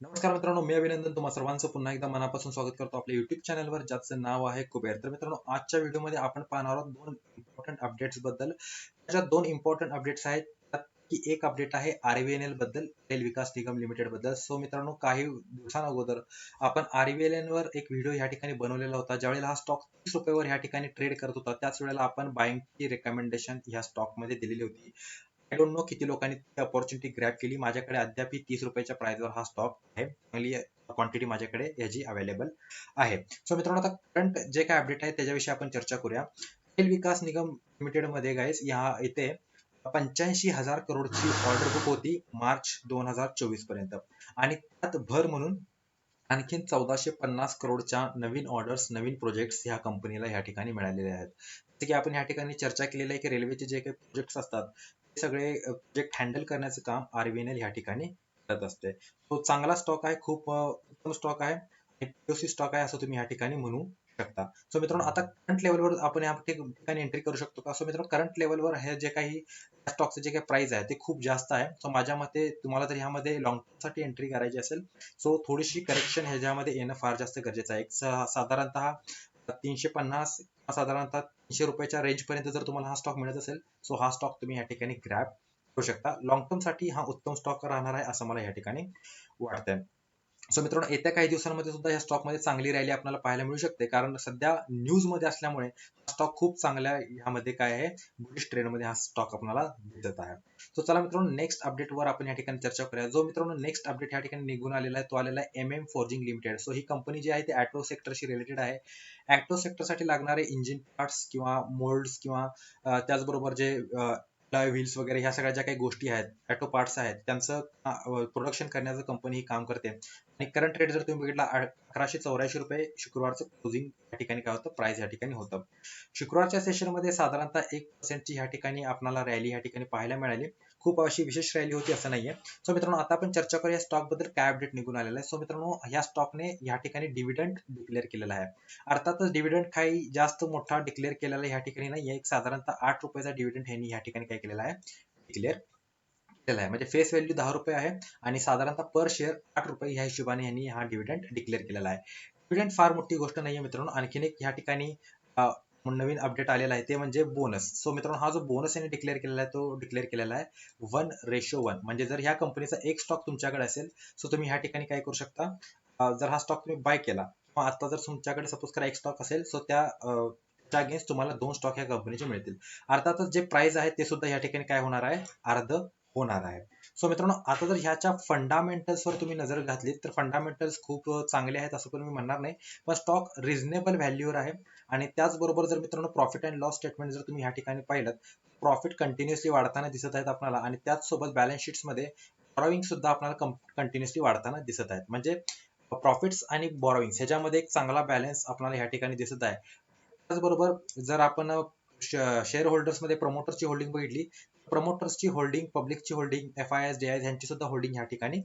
नमस्कार मित्रांनो मी अभिनंदन तुम्हा सर्वांचं. पुन्हा एकदा मनापासून स्वागत करतो आपल्या युट्यूब चॅनलवर ज्याचं नाव आहे कुबेर. तर मित्रांनो आजच्या व्हिडिओमध्ये आपण पाहणार आहोत दोन इम्पॉर्टंट अपडेट्सबद्दल. त्याच्यात दोन इम्पॉर्टंट अपडेट्स आहेत. की एक अपडेट आहे आरव्हीएनएलबद्दल रेल विकास निगम लिमिटेडबद्दल. सो मित्रांनो काही दिवसांअगोदर आपण आरव्हीएनएल वर एक व्हिडिओ या ठिकाणी बनवलेला होता ज्यावेळेला हा स्टॉक तीस रुपयावर या ठिकाणी ट्रेड करत होता. त्याच वेळेला आपण बाईंगची रेकमेंडेशन ह्या स्टॉकमध्ये दिलेली होती. आय डोंट नो किती लोकांनी ती अपॉर्च्युनिटी ग्रॅप केली. माझ्याकडे अद्याप तीस रुपयाच्या प्राइसवर हा स्टॉक आहे. चांगली क्वांटिटी माझ्याकडे याची अवेलेबल आहे. सो मित्रांनो आता करंट जे काय अपडेट आहे त्याच्याविषयी आपण चर्चा करूया. रेल विकास निगम लिमिटेडमध्ये गाईस या इथे पंच्याऐंशी हजार करोडची ऑर्डर बुक होती मार्च दोन हजार चोवीसपर्यंत. आणि त्यात भर म्हणून आणखीन चौदाशे पन्नास करोडच्या नवीन ऑर्डर्स नवीन प्रोजेक्ट्स ह्या कंपनीला या ठिकाणी मिळालेले आहेत. जसे की आपण या ठिकाणी चर्चा केलेली आहे की रेल्वेचे जे काही प्रोजेक्ट्स असतात सगळे प्रोजेक्ट हँडल करण्याचं काम आरव्हीएनएल या ठिकाणी करत असते. तो चांगला स्टॉक आहे खूप उत्तम स्टॉक आहे स्टॉक आहे असं तुम्ही या ठिकाणी म्हणू शकता. सो मित्रांनो आता करंट लेवलवर आपण या ठिकाणी एंट्री करू शकतो का? सो मित्रांनो करंट लेवलवर हे जे काही स्टॉकचे जे काही प्राइस आहे ते खूप जास्त आहे. सो माझ्या मते तुम्हाला जर ह्यामध्ये लॉंग टर्मसाठी एंट्री करायची असेल सो थोडीशी करेक्शन ह्याच्यामध्ये येणं फार जास्त गरजेचं आहे. एक साधारणतः तीनशे पन्नास साधारणतः तीनशे रुपयाच्या रेंज पर्यंत जर तुम्हाला हा स्टॉक मिळत असेल सो हा स्टॉक तुम्ही या ठिकाणी ग्रॅप करू शकता. लॉंग टर्मसाठी हा उत्तम स्टॉक राहणार आहे असं मला या ठिकाणी वाटतंय. सो मित्रांनो येत्या काही दिवसांमध्ये सुद्धा या स्टॉकमध्ये चांगली रॅली आपल्याला पाहायला मिळू शकते. कारण सध्या न्यूजमध्ये असल्यामुळे स्टॉक खूप चांगल्या ह्यामध्ये काय आहे बुलिशमध्ये हा स्टॉक आपल्याला दिसत आहे. सो चला मित्रांनो नेक्स्ट अपडेट वर आपण या ठिकाणी चर्चा करूया. जो मित्रांनो नेक्स्ट अपडेट या ठिकाणी निघून आलेला आहे तो आलेला आहे M M forging limited so ही कंपनी जी आहे ती ऍटो सेक्टरशी रिलेटेड आहे. ऍटो सेक्टरसाठी लागणारे इंजिन पार्ट्स किंवा मोल्ड्स किंवा त्याचबरोबर जे व्हील्स वगैरे ह्या सगळ्या ज्या काही गोष्टी आहेत ॲटो पार्ट्स आहेत त्यांचं प्रोडक्शन करण्याचं कंपनी ही काम करते. आणि करंट रेट जर तुम्ही बघितला अकराशे चौऱ्याऐंशी रुपये शुक्रवारचं क्लोजिंग या ठिकाणी काय होतं प्राइस या ठिकाणी होतं. शुक्रवारच्या सेशनमध्ये साधारणतः एक पर्सेंटची ह्या ठिकाणी आपल्याला रॅली या ठिकाणी पाहायला मिळाली. खूप अशी विशेष रॅली होती असं नाहीये. सो मित्रांनो आता आपण चर्चा करूया स्टॉकबद्दल काय अपडेट निघून आलेला आहे. सो मित्रांनो या स्टॉकने या ठिकाणी डिव्हिडंड डिक्लेअर केलेला आहे. अर्थातच डिव्हिडंड काही जास्त मोठा डिक्लेअर केलेला या ठिकाणी नाही एक साधारणतः आठ रुपयाचा डिव्हिडंड ह्यांनी या ठिकाणी काय केलेला आहे? डिक्लेअर केलेला आहे. म्हणजे फेस व्हॅल्यू दहा रुपये आहे आणि साधारणतः पर शेअर आठ रुपये ह्या हिशोबाने यांनी हा डिव्हिडंड डिक्लेअर केलेला आहे. डिव्हिडंड फार मोठी गोष्ट नाहीये मित्रांनो. आणखीन एक ह्या ठिकाणी नवीन अपडेट आलेला आहे ते म्हणजे बोनस सो मित्रांनो हा जो बोनस यांनी डिक्लेअर केलेला आहे तो डिक्लेअर केलेला आहे वन रेशो वन म्हणजे जर ह्या कंपनीचा एक स्टॉक तुमच्याकडे असेल सो तुम्ही ह्या ठिकाणी काय करू शकता? जर हा स्टॉक तुम्ही बाय केला किंवा आता जर तुमच्याकडे सपोज करा एक स्टॉक असेल सो त्या अगेन्स्ट तुम्हाला दोन स्टॉक ह्या कंपनीचे मिळतील. अर्थातच जे प्राइस आहे ते सुद्धा या ठिकाणी काय होणार आहे? अर्ध होणार आहे. सो मित्रांनो आता जर ह्याच्या फंडामेंटल्सवर तुम्ही नजर घातली तर फंडामेंटल्स खूप चांगले आहेत असं पण मी म्हणणार नाही. पण स्टॉक रिझनेबल व्हॅल्यूवर आहे. आणि त्याचबरोबर जर मित्रांनो प्रॉफिट अँड लॉस स्टेटमेंट जर तुम्ही ह्या ठिकाणी पाहिलं प्रॉफिट कंटिन्युअसली वाढताना दिसत आहेत आपल्याला. आणि त्याचसोबत बॅलन्स शीट्समध्ये बॉरोविंग सुद्धा आपल्याला कंटिन्युअसली वाढताना दिसत आहेत. म्हणजे प्रॉफिट्स आणि बॉरोविंग ह्याच्यामध्ये एक चांगला बॅलन्स आपल्याला ह्या ठिकाणी दिसत आहे. त्याचबरोबर जर आपण शेअर होल्डर्समध्ये प्रमोटरची होल्डिंग बघितली प्रमोटर्सची holding पब्लिकची holding F I S D I यांची सुद्धा होल्डिंग या ठिकाणी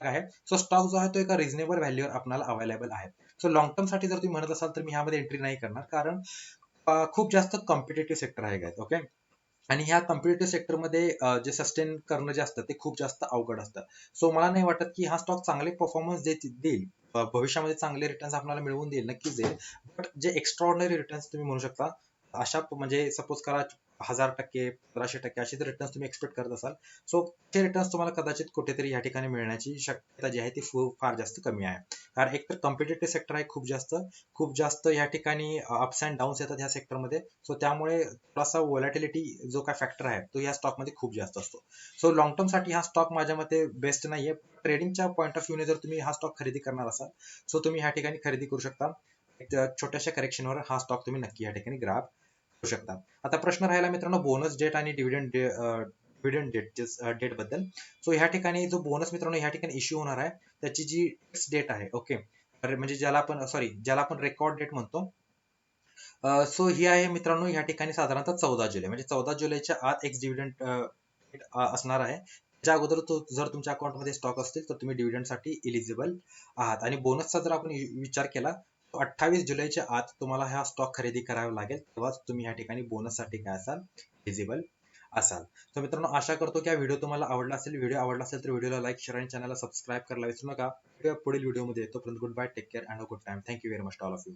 आहे. सो स्टॉक जो आहे तो एका रिझनेबल व्हॅल्यूवर आपल्याला अवेलेबल आहे. सो लॉंग टर्मसाठी जर तुम्ही म्हणत असाल तर मी ह्यामध्ये एंट्री नाही करणार. कारण खूप जास्त कॉम्पिटेटिव्ह सेक्टर आहे काय ओके आणि ह्या कॉम्पिटेटिव्ह सेक्टरमध्ये जे सस्टेन करणं जे असतं ते खूप जास्त अवघड असतं. सो मला नाही वाटत की हा स्टॉक चांगले परफॉर्मन्स देईल. भविष्यामध्ये चांगले रिटर्न्स आपल्याला मिळवून देईल नक्कीच देईल. बट जे एक्स्ट्रॉर्डनरी रिटर्न्स तुम्ही म्हणू शकता अशा म्हणजे सपोज करा हजार टक्के पंधराशे टक्के असे रिटर्न्स तुम्ही एक्सपेक्ट करत असाल. सो ते रिटर्न्स तुम्हाला कदाचित कुठेतरी या ठिकाणी मिळण्याची शक्यता जी आहे ती फार जास्त कमी आहे. कारण एक तर कॉम्पिटेटिव्ह सेक्टर आहे खूप जास्त. खूप जास्त या ठिकाणी अप्स अँड डाऊन्स येतात ह्या सेक्टरमध्ये सो त्यामुळे थोडासा वॉलॅटिलिटी जो काय फॅक्टर आहे तो या स्टॉकमध्ये खूप जास्त असतो. सो लॉंग टर्मसाठी हा स्टॉक माझ्या मते बेस्ट नाहीये. ट्रेडिंगच्या पॉईंट ऑफ व्ह्यूने जर तुम्ही हा स्टॉक खरेदी करणार असाल सो तुम्ही ह्या ठिकाणी खरेदी करू शकता. छोट्याशा करेक्शनवर हा स्टॉक तुम्ही नक्की या ठिकाणी ग्राफ शकता आता प्रश्न राहिला मित्रांनो बोनस डेट आणि डिव्हिडंड डिव्हिडंड डेट डेटबद्दल. सो ह्या ठिकाणी जो बोनस मित्रांनो ह्या ठिकाणी इश्यू होणार आहे त्याची जी डेट आहे ओके म्हणजे ज्याला आपण सॉरी ज्याला आपण रेकॉर्ड डेट म्हणतो सो ही आहे मित्रांनो ह्या ठिकाणी साधारणतः चौदा जुलै. म्हणजे चौदा जुलैच्या आत एक्स डिव्हिडंड असणार आहे. त्या अगोदर तो जर तुमच्या अकाउंटमध्ये स्टॉक असतील तर तुम्ही डिव्हिडंडसाठी इलिजिबल आहात. आणि बोनसचा जर आपण विचार केला अठ्ठावीस जुलैच्या आत तुम्हाला हा स्टॉक खरेदी करावा लागेल. तेव्हाच तुम्ही या ठिकाणी बोनससाठी काय असाल? एलिजिबल असाल. तर मित्रांनो आशा करतो की हा व्हिडिओ तुम्हाला आवडला असेल. व्हिडिओ आवडला असेल तर व्हिडिओला लाईक शेअर आणि चॅनलला सबस्क्राईब करायला विसरू नका. पुढील व्हिडिओमध्ये येतो good bye take care and good time thank you very much all of you